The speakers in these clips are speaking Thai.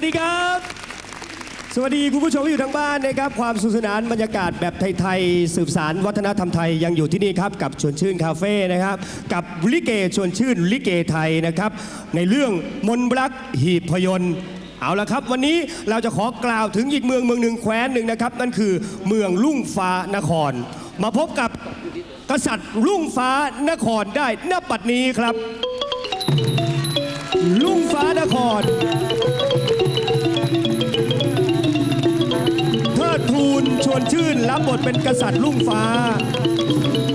วัสดีครับ สวัสดีคุณผู้ชมที่อยู่ทางบ้านนะครับ ความสนุขสนานบรรยากาศแบบไทยๆสืบสารวัฒนธรรมไทยยังอยู่ที่นี่ครับกับชวนชื่นคาเฟ่นะครับ กับลิเกชวนชื่นลิเกไทยนะครับ ในเรื่องมนต์รักหีบพยนต์เอาละครับ วันนี้เราจะขอกล่าวถึงอีกเมืองเมืองหนึ่งแคว้นหนึ่งนะครับนั่นคือเมืองลุ่งฟ้านคร มาพบกับกษัตริย์ลุ่งฟ้านครได้ณปัดนี้ครับ ลุ่งฟ้านคร เทิดทูนชวนชื่นรับบทเป็นกษัตริย์ลุ่งฟ้า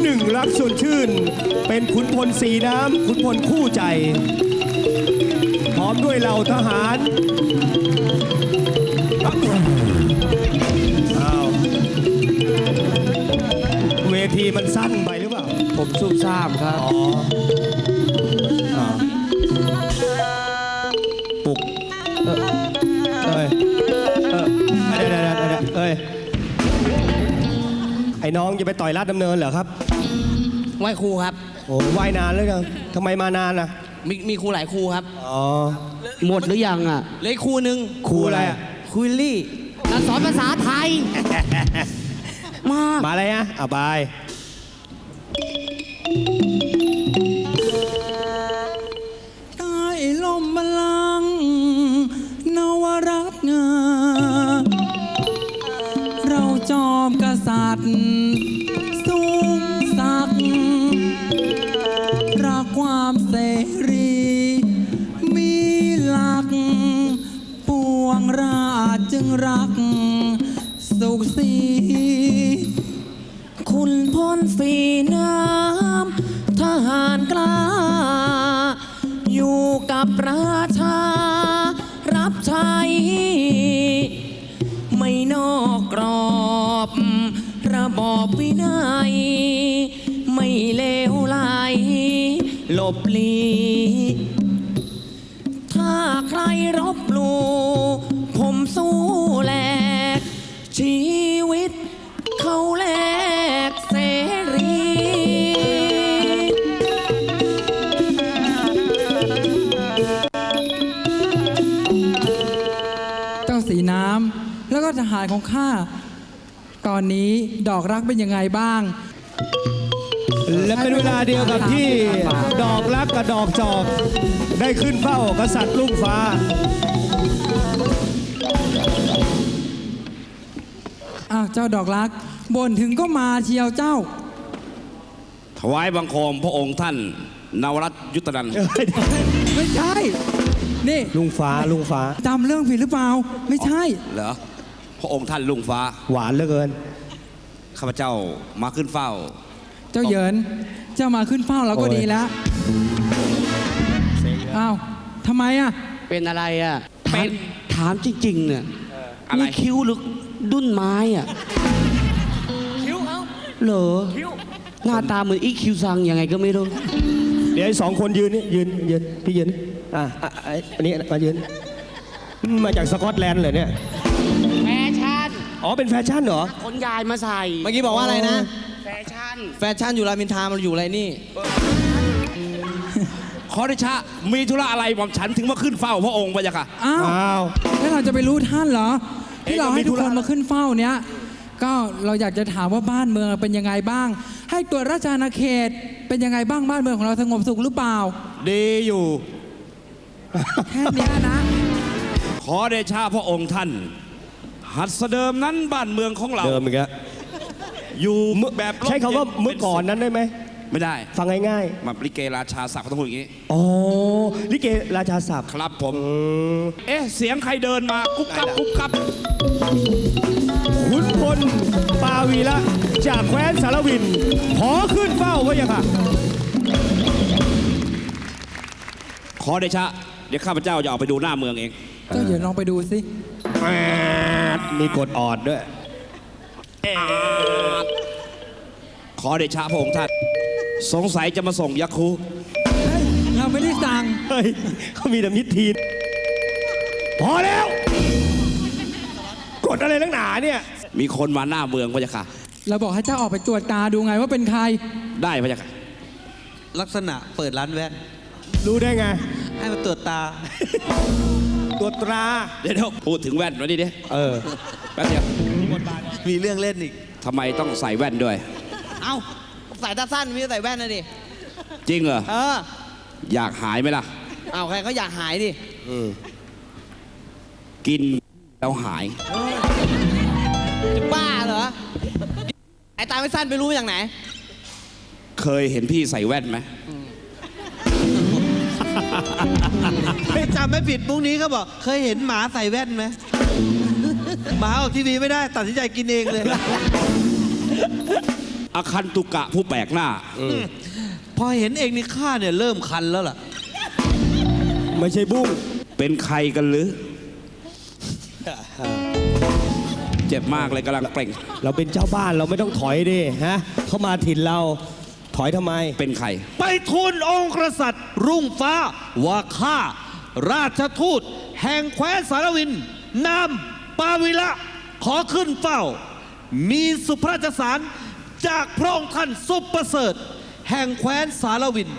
หนึ่งรักชวนชื่น เป็นขุนพลสีน้ำขุนพลคู่ใจ พร้อมด้วยเหล่าทหารอ้าวเวทีมันสั้นไปหรือเปล่า ผมซุ่มซ่ามครับ อ้น้องจะไปต่อยลาดดำเนินเหรอครับ ไหว้ครูครับ โอ้ว่ายนานแล้วยังทำไมมานานอะมีมีครูหลายครูครับอ๋อ หมดหรือยังอะ เหลยครูหนึ่งครูอะไรอะ ครูวิลลี่นักสอนภาษาไทย มามาอะไรฮะอะบาย หารกล้า อยู่กับราชา รับใช้ไม่นอกกรอบ ระบอบวินัย ไม่เลวไหลหลบหลี หารของข้า ตอนนี้ดอกรักเป็นยังไงบ้าง และเป็นเวลาเดียวกับที่ดอกรักกับดอกจอก ได้ขึ้นเฝ้ากษัตริย์ลุ่งฟ้า อ้าวเจ้าดอกรักบ่นถึงก็มาเชียวเจ้า ถวายบังคมพระองค์ท่าน นวรัตน์ยุตนันท์ไม่ใช่ นี่ลุงฟ้าลุงฟ้า จำเรื่องผิดหรือเปล่า ไม่ใช่ เหรอ พระองค์ท่านลุงฟ้า หวานเหลือเกิน ข้าพเจ้ามาขึ้นเฝ้า เจ้าเหยินเจ้ามาขึ้นเฝ้าเราก็โอ้ย ดีแล้วอ้าวทำไมอะ เป็นอะไรอะเป็น ถามจริงๆเนี่ยอะไรมีคิ้วหรือดุ้นไม้อะ คิ้วเอาเหรอหน้าตาเหมือนอีคิวซังยังไงก็ไม่รู้ เดี๋ยวไอ้สองคนยืนนี่ยืนยืนพี่ยืนอะอะไอ้อันนี้มายืน มาจากสกอตแลนด์เหรอเนี่ยแฟชั่น อ๋อเป็นแฟชั่นเหรอคนยายมาใส่เมื่อกี้บอกว่าอะไรนะ แฟชั่น แฟชั่นอยู่รามอินทรามันอยู่อะไรนี่ ขอริชะมีธุระอะไรหม่อมฉันถึงมาขึ้นเฝ้าพระองค์พระยะค่ะ อ้าว อ้าว แล้วเราจะไปรู้ท่านเหรอ ที่เราเอ๊ะให้ทุกก็มีธุคระนมาขึ้นเฝ้าเนี้ยก็เราอยากจะถามว่าบ้านเมืองเป็นยังไงบ้าง ให้ตรวจราชอาณาเขตเป็นยังไงบ้างบ้านเมืองของเราสงบสุขหรือเปล่า ดีอยู่ แค่เนี้ยนะ ขอเดชะพระองค์ท่าน หัดเสดิมนั้นบ้านเมืองของเรา เดิมอีกแล้วอยู่แบบร่มใช้คำว่าย็เมื่อก่อนนั้นได้ไหม ไม่ได้ ฟังง่ายมาลิเกราชาศักดิ์เขาต้องพูดอย่างนี้ ๆอ๋อลิเกราชาศัพท์ครับผมเอ๊ะ เสียงใครเดินมากุ๊บกับกุ๊บกับขุนพลปาวีละจากแคว้นสารวิน ขอขึ้นเฝ้าไว้ยังค่ะ ขอเดชะ เดี๋ยวข้าพเจ้าจะออกไปดูหน้าเมืองเอง เจ้าเดี๋ยวลองไปดูสิมีกดออดด้วย ขอเดชะพระองค์ท่านสงสัยจะมาส่งยักษ์คูเราไม่ได้สั่ง เฮ้ยเขามีแต่มิตรทีนพอแล้ว กดอะไรนักหนาเนี่ย มีคนมาหน้าเมืองพระเจ้าค่ะ เราบอกให้เจ้าออกไปตรวจตาดูไงว่าเป็นใคร ได้พระเจ้าค่ะ ลักษณะเปิดร้านแว่นรู้ได้ไง ให้มาตรวจตา ตัวตรา เดี๋ยวเดี๋ยวพูดถึงแว่นมาดิเดี๋ยวเออแป๊บเดียวมีเรื่องเล่นอีก ทำไมต้องใส่แว่นด้วย เอ้าสายตาสั้นไมแต่ได้ใส่แว่นนะดิ จริงเหรอ เออ อยากหายไหมล่ะ เอาใครเขาอยากหายดิ กินแล้วหาย จะบ้าเหรอ ไอ้ตาไม่สั้นไปรู้มาจากไหน เคยเห็นพี่ใส่แว่นไหมไม่ จำไม่ผิดพรุ่งนี้เขาบอก เคยเห็นหมาใส่แว่นไหมหมาออกทีวีไม่ได้ตัดสินใจกินเองเลย อาคันตุกะผู้แปลกหน้า พอเห็นเองนี่ข้าเนี่ยเริ่มคันแล้วล่ะ ไม่ใช่บุ้งเป็นใครกันหรือ เจ็บมากเลยกำลังเปล่ง เราเป็นเจ้าบ้านเราไม่ต้องถอยดิฮะเขามาถิ่นเราถอยทำไม เป็นใคร ไปทูลองค์กษัตริย์รุ่งฟ้าว่าข้า ราชทูตแห่งแคว้นสารวิน นามปาวิละขอขึ้นเฝ้า มีสุพระราชสารจากพระองค์ท่านสุปประเสริฐ แห่งแคว้นสารวิน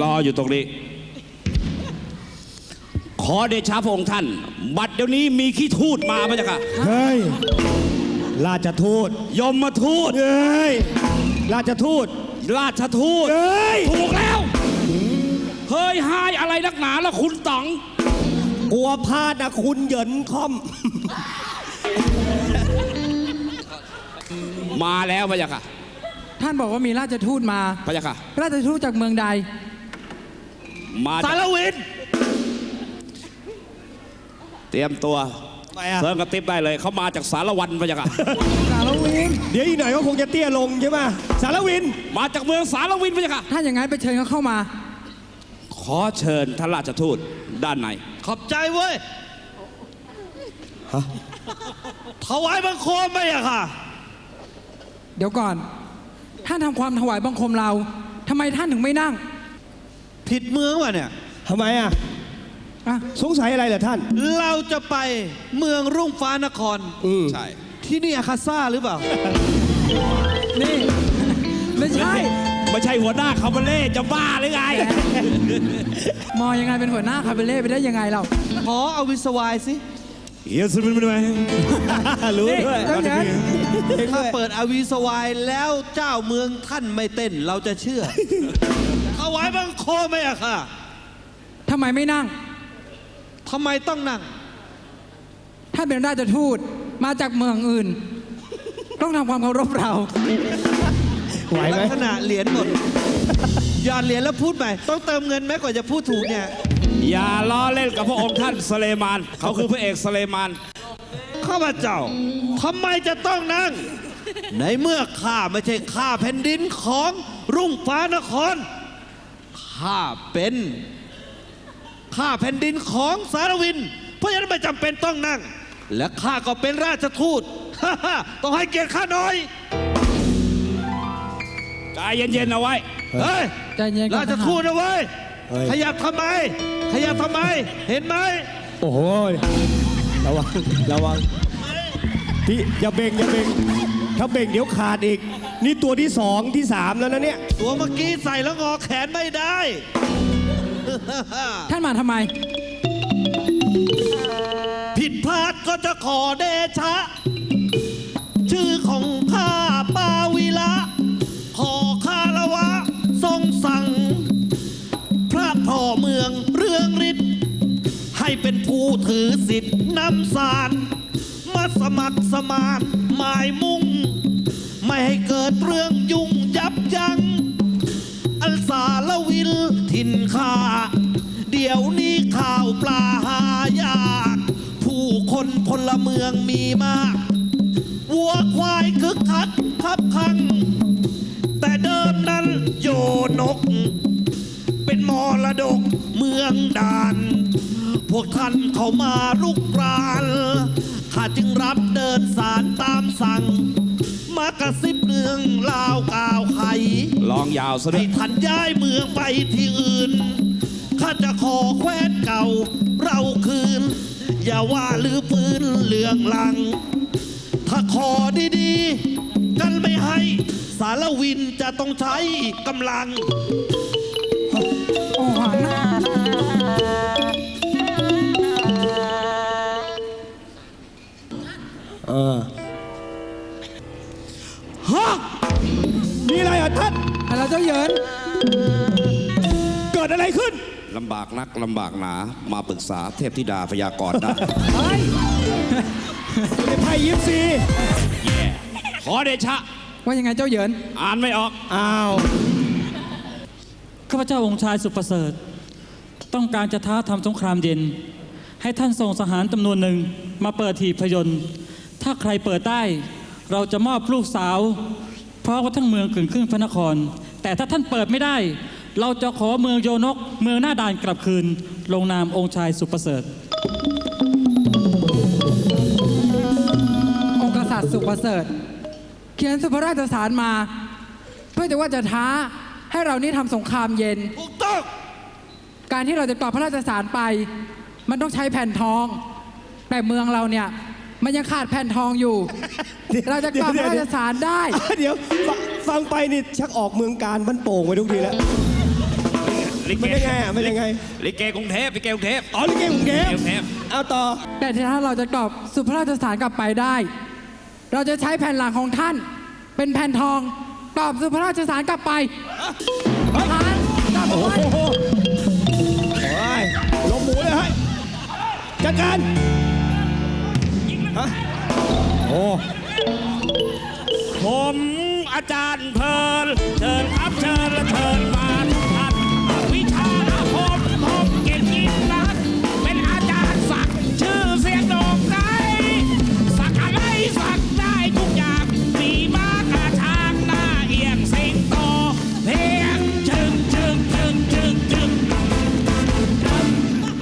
รออยู่ตรงนี้ ขอเดชะพระองค์ท่าน บัดเดี๋ยวนี้มีขี้ทูตมาพระเจ้าค่ะเฮ้ย ราชทูตยมมาทูต เฮ้ย ราชทูต ราชทูต เฮ้ย ถูกแล้ว นักหนาละคุณต๋อง กลัวพลาดนะคุณเหยินคอม มาแล้วพระเจ้าค่ะท่านบอกว่ามีราชทูตมาพระเจ้าค่ะ ราชทูตจากเมืองใด มาสารวินเตรียมตัวไปอะเซิร์งกระติบได้เลย เขามาจากสารวันพระเจ้าค่ะ สารวิน เดี๋ยวอีกหน่อยก็คงจะเตี้ยลงใช่ไหมสารวิน มาจากเมืองสารวินพระเจ้าค่ะ ถ้าอย่างนั้นไปเชิญเขาเข้ามา ขอเชิญท่านราชทูตด้านใน ขอบใจเว้ยถวายบังคมไหมอะค่ะ เดี๋ยวก่อน ท่านทำความถวายบังคมเราทำไมท่านถึงไม่นั่ง ผิดเมืองวะเนี่ยทำไมอะอะสงสัยอะไรเหรอท่าน เราจะไปเมืองรุ่งฟ้านครอืมใช่ ที่นี่อาคาซ่าหรือเปล่า นี่ ไม่ใช่ ไม่ใช่หัวหน้าคาบาเล่จะบ้าหรือไง มอยังไงเป็นหัวหน้าคาเบเล่ไปได้ยังไงเรา ขอเอาวิสวายสิเฮียสุดเป็นไหมรู้นี่ด้วยแล้วงั้นถ้าเปิดอวีสวายแล้วเจ้าเมืองท่านไม่เต้นเราจะเชื่อถวายบังคมไหมอะค่ะทำไมไม่นั่ง ทำไมต้องนั่ง ถ้าเป็นราชทูตมาจากเมืองอื่น ต้องทำความเคารพเรา ไหวไหมลักษณะเหรียญหมดหยอดเหรียญแล้วพูดใหม่ต้องเติมเงินไหมกว่าจะพูดถูกเนี่ยอย่าล้อเล่นกับพระองค์ท่านสเลมาน เขาคือพระเอกสเลมานข้าพเจ้าทำไมจะต้องนั่ง ในเมื่อข้าไม่ใช่ข้าแผ่นดินของรุ่งฟ้านครข้าเป็นข้าแผ่นดินของสารวิน เพราะฉะนั้นไม่จำเป็นต้องนั่ง และข้าก็เป็นราชทูต ต้องให้เกียรติข้าหน่อย ใจเย็นๆเอาไว้ เฮ้ยใจเย็นก่อน ราชทูตนะเว้ย เฮ้ย ขยับทำไม ขยับทำไม เห็นไหม โอ้โหระวังระวังพี่อย่าเบ่งอย่าเบ่งถ้าเบ่งเดี๋ยวขาดอีก นี่ตัวที่สองที่สามแล้วนะเนี่ยตัวเมื่อกี้ใส่แล้วงอแขนไม่ได้ ท่านมาทำไม ผิดพลาดก็จะขอเดชะ จิตนำสารมาสมัครสมานหมายมุ่ง ไม่ให้เกิดเรื่องยุ่งยับยั้งอันสารวิลถิ่นข้าเดี๋ยวนี้ข่าวปลาหายาก ผู้คนพลเมืองมีมาก วัวควายคึกคักคับคัง แต่เดิมนั้นโยนกเป็นมร ดกเมืองดาน พวกท่านเขามาลุกรานข้าจึงรับเดินสารตามสั่ง มากระซิบเรื่องลาวกล่าวไขลองยาวซะด้ให้วยท่านย้ายเมืองไปที่อื่น ข้าจะขอแคว้นเก่าเราคืน อย่าว่าลือปืนเหลืองลัง ถ้าขอดีๆ กันไม่ให้ สารวินจะต้องใช้กำลัง เออฮะมีอะไรอะท่านอะไรเจ้าเหยินเกิดอะไรขึ้นลำบากนักลำบากหนามาปรึกษาเทพธิดาพยากรณ์ได้ในไพ่ยิปซีขอเดชะ ว่ายังไงเจ้าเหยินอ่านไม่ออก อ้าว ข้าพเจ้าองค์ชายสุประเสริฐ ต้องการจะท้าทำสงครามเย็น ให้ท่านส่งสหารจำนวนหนึ่งมาเปิดถีบพยนต์ ถ้าใครเปิดได้ เราจะมอบลูกสาว เพราะว่าทั้งเมืองกึ่งครึ่งพระนคร แต่ถ้าท่านเปิดไม่ได้ เราจะขอเมืองโยนก เมืองหน้าด่านกลับคืน ลงนามองค์ชายสุประเสริฐ องค์กษัตริย์สุประเสริฐ เขียนสุภราชสารมา เพื่อจะว่าจะท้าให้เรานี่ทำสงครามเย็น ถูกต้องการที่เราจะกรอบพระราชสารไป มันต้องใช้แผ่นทอง แต่เมืองเราเนี่ย มันยังขาดแผ่นทองอยู่เราจะกรอบพระราชสารได้ เดี๋ยวฟังฟังไปนี่ชักออกเมืองการบ้านโป่งไปทุกทีแล้ว ลิเกไม่ได้ไงอะไม่ได้ไง ลิเกกรุงเทพลิเกกรุงเทพ อ๋อลิเกกรุงเทพกรุงเทพ เอาต่อ แต่ถ้าเราจะกรอบสุพระราชสารกลับไปได้ เราจะใช้แผ่นหลังของท่าน เป็นแผ่นทองกรอบสุพระราชสารกลับไปทหารกลับโอ้ไปโหโอ้ยลงหมูเลยให้ยจัดการ ฮะโอ้ผมอาจารย์เพลินเชิญครับเชิญและเชิญมาทุกท่านวิชาอาคมผมเก่งยิ่งนักเป็นอาจารย์สักดิ์ชื่อเสียงโด่งไกลสักอะไรสักได้ทุกอย่างมีม้ากระทางหน้าเอียงสิงโตเพียงจึงจึงจึงจึงจึง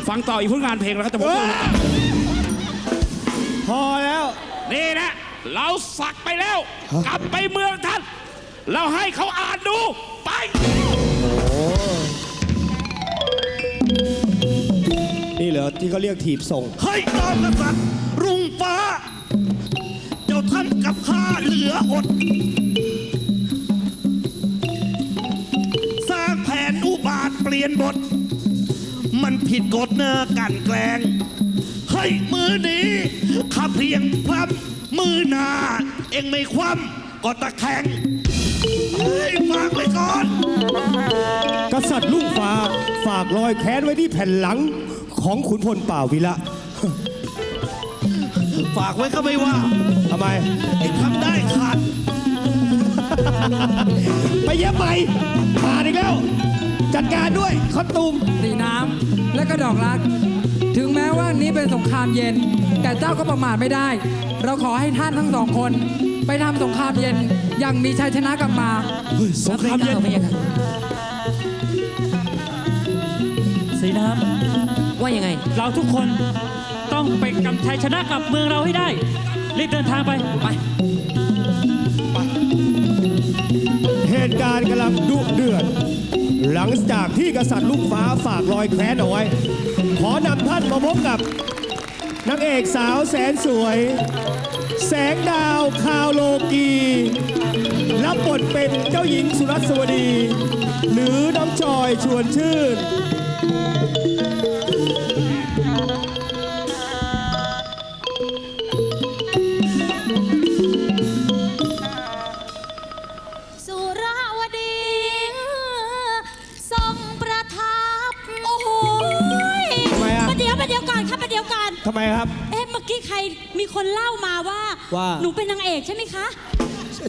ฟังต่ออีกผลงานเพลงแล้วครับจะผมเอ้ย พอแล้ว นี่นะ เราสักไปแล้ว กลับไปเมืองท่าน เราให้เขาอ่านดูไป นี่เหรอที่เขาเรียกถีบส่ง ให้ตามกษัตริย์รุ่งฟ้า เจ้าท่านกับข้าเหลืออด สร้างแผนอุบาทเปลี่ยนบท มันผิดกฎเนื้อกลันแกล้งให้มือนี้ข้า เพียงพลับมือหนา เองไม่คว่ำก็ตะแคงเฮ้ยฝากไว้ก่อน กษัตริย์ลุ่งฟ้าฝากรอยแค้นไว้ที่แผ่นหลังของขุนพลป่าวิละฝากไว้ก็ไม่ว่าทำไม เองทำได้ขาด ไปเย็บใหม่ขาดอีกแล้ว จัดการด้วยคอสตูมสีน้ำและก็ดอกรัก ถึงแม้ว่านี้เป็นสงครามเย็น แต่เจ้าก็ประมาทไม่ได้ เราขอให้ท่านทั้งสองคน ไปทำสงครามเย็นอย่างมีชัยชนะกลับมาสงครามเย็นสีน้ว่ายังไงำเราทุกคนต้องไปกำชัยชนะกับเมืองเราให้ได้ รีบเดินทางไป ไป เหตุการณ์กำลังดุเดือด หลังจากที่กษัตริย์ลูกฟ้าฝากรอยแค้นเอาไว้ ขอนำท่านมาพบกับนางเอกสาวแสนสวย แสงดาวคาวโลกี รับบทเป็นเจ้าหญิงสุรัสวดี หรือน้องจอยชวนชื่น คนเล่ามาว่า ว่า หนูเป็นนางเอกใช่ไหมคะ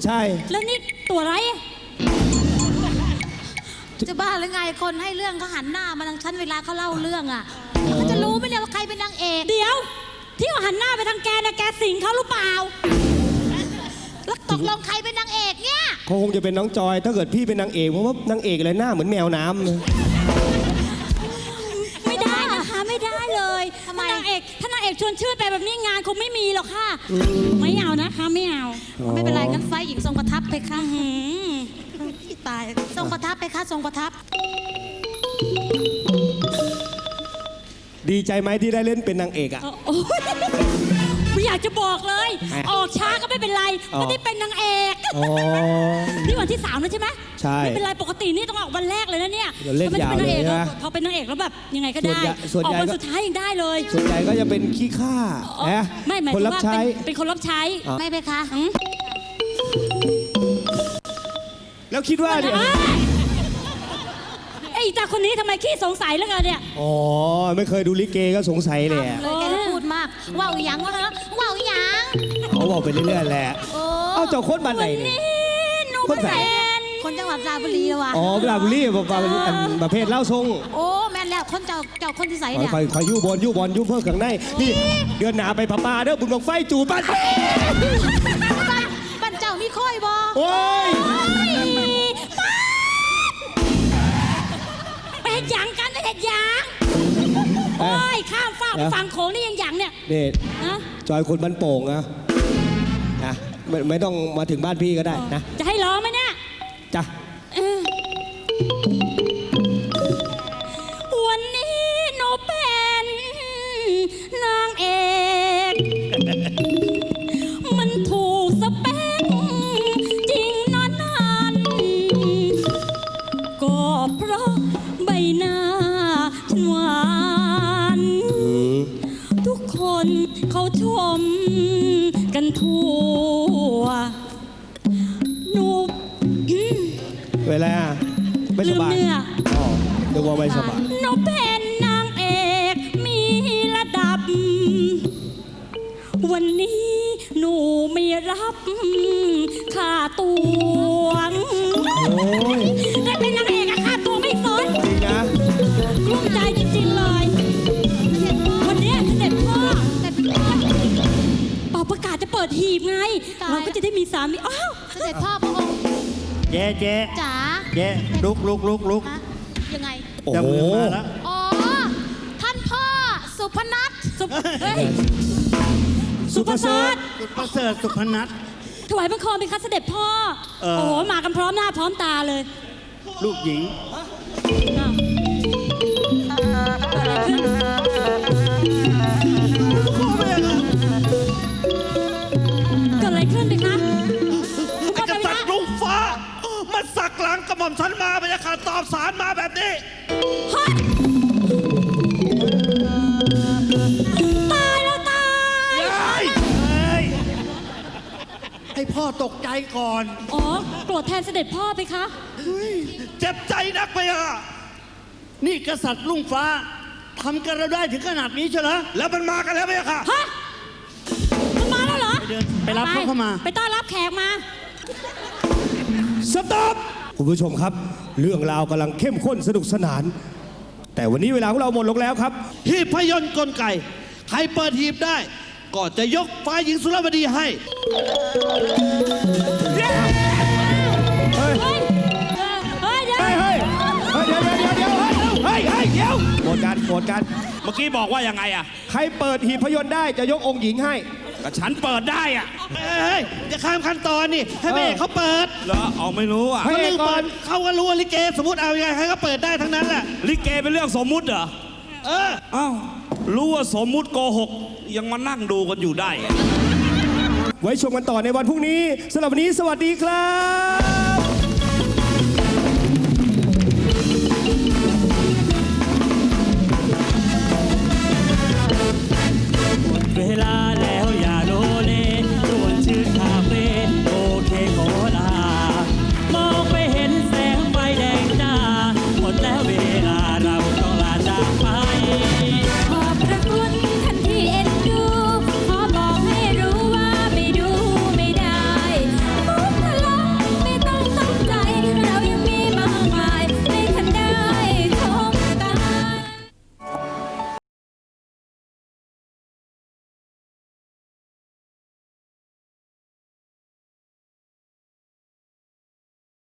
ใช่ แล้วนี่ตัวอะไรอะจะบ้าหรือไงคนให้เรื่องเขาหันหน้ามาทางฉันเวลาเขาเล่าเรื่องอะเขาจะรู้ไหมเนี่ยว่าใครเป็นนางเอกเดี๋ยว ที่เขาหันหน้าไปทางแกเนี่ยแกสิงเขาหรือเปล่า แล้วตกลงใครเป็นนางเอกเนี่ยเขาคงจะเป็นน้องจอย ถ้าเกิดพี่เป็นนางเอกเพราะว่านางเอกอะไรหน้าเหมือนแมวน้ำ ชวนชื่อไปแบบนี้งานคงไม่มีหรอกค่ะ ไม่เอานะคะ ไม่เอา ไม่เป็นไรกันไฟหญิงทรงประทับไปค่ะหืมตายทรงประทับไปค่ะทรงประทับ ดีใจไหมที่ได้เล่นเป็นนางเอกอะ โอ้ย ไม่อยากจะบอกเลย แหมออกช้าก็ไม่เป็นไรอ๋อ ไม่ได้เป็นนางเอกอ๋อ นี่วันที่สามแล้วใช่ไหมใช่ไม่เป็นไรปกตินี่ต้องออกวันแรกเลยนะเนี่ยเดี๋ยวเล่นพอไม่ได้เป็นนางเอกยาวเลยแล้วนะพอเป็นนางเอกแล้วแบบยังไงก็ส่วนได้ใหญ่ส่วนออกใหญ่วันก็ สุดท้ายยังได้เลยส่วนใหญ่ก็จะเป็นขี้ข้าอ๋อนะไม่หมายคถึนงรับว่าใช้เป็นเป็นคนรับใช้อ๋อ ไม่ไปค่ะอืมแล้วคิดว่าเนี่ยเอ้ยไอ้ตาคนนี้ทำไมขี้สงสัยเหลือเกินเนี่ย อ๋อ ไม่เคยดูลิเกก็สงสัยเลยอะ เลยแกจะพูดมากว่าวอีหยังวะเนอะว่าวอีหยัง เขาบอกไปเรื่อยๆแหละโอ้เอาเจ้าโคตรบ้านไหนวันเนี่ยนี้หนูคนไหนเป็นคนจังหวัดราชบุรีแล้ววะอ๋อเวลาบุรีบอกว่าอันประเภทเล่าทรงโอ้แม่นแล้วคนเจ้าเจ้าคนที่ใส่คอยเนี่ยคอยคอยยู่บอลยู่บอลยู่เพิ่มข้างในนี่เดือนหนาไปพม่าเด้อบุญบังไฟจูบบ้านบ้านบ้านเจ้ามีค่อยบอโอ้ยไปเห็ดหยังกันไปเห็ดหยัง ไปฝั่งโขงนี่ยังหยังเนี่ยนี่นะจอยคนบ้านโป่งนะนะไม่ไม่ต้องมาถึงบ้านพี่ก็ได้นะ จะให้ร้องไหมเนี่ย เขาชมกันทั่วหนูอืมเวลาไม่สบายลืมเนื้ออ๋อเดี๋ยวว่าไม่สบาย หีบไงเราก็จะได้มีสามีอ้าวเสด็จพ่อพระองค์เจ๊เจ๊จ๋าเจ๊ลุกลุกลุกลุกฮะยังไง โอ้เจะโห มือมาแล้วอ๋อ ท่านพ่อสุพนัทสุภเฮ้ยสุภาษิตสุดประเสริฐสุพนัท ถวายบังคมเป็นคัสเสด็จพ่อ เออโอ้โห มากันพร้อมหน้าพร้อมตาเลยลูกหญิงอ้าวเกหลังกระหม่อมฉันมาบรรยากาศตอบสารมาแบบนี้เฮ้ยตายแล้วตายให้พ่อตกใจก่อน อ๋อ โกรธแทนเสด็จพ่อไปคะ เจ็บใจนักไปอะ นี่กษัตริย์ลุงฟ้าทำกันเราได้ถึงขนาดนี้เชียวเหรอ แล้วมันมากันแล้วไหมอะค่ะ ฮะ มันมาแล้วเหรอไปเดินไปรับเขาเข้ามา ไปต้อนรับแขกมา สต็อป คุณผู้ชมครับ เรื่องราวกำลังเข้มข้นสนุกสนาน แต่วันนี้เวลาของเราหมดลงแล้วครับ หีบพยนต์กลไก ใครเปิดหีบได้ ก็จะยกฝ่ายหญิงสุรบดีให้ เฮ้ย เฮ้ยเออเฮ้ยเดี๋ยวเฮ้ยเฮ้ยเฮ้ยเดี๋ยวเดี๋ยวเดี๋ยวเฮ้ยเฮ้ยเดี๋ยวโหวตกันโหวตกัน เมื่อกี้บอกว่ายังไงอะใครเปิดหีบพยนต์ได้จะยกองค์หญิงให้ ก็ฉันเปิดได้อะเอ้ยจะข้ามขั้นตอนนี่ให้แม่เออเขาเปิดเหรอเอาไม่รู้อะให้เขาเอลืกมก่อเปินดเขาก็รู้ว่าลิเกสมมติเอายังไงใครก็เปิดได้ทั้งนั้นแหละลิเกเป็นเรื่องสมมุติเหรอ เอออ้าวรู้ว่าสมมุติโกหกยังมานั่งดูกันอยู่ได้อะไว้ชมกันต่อในวันพรุ่งนี้สำหรับวันนี้สวัสดีครับ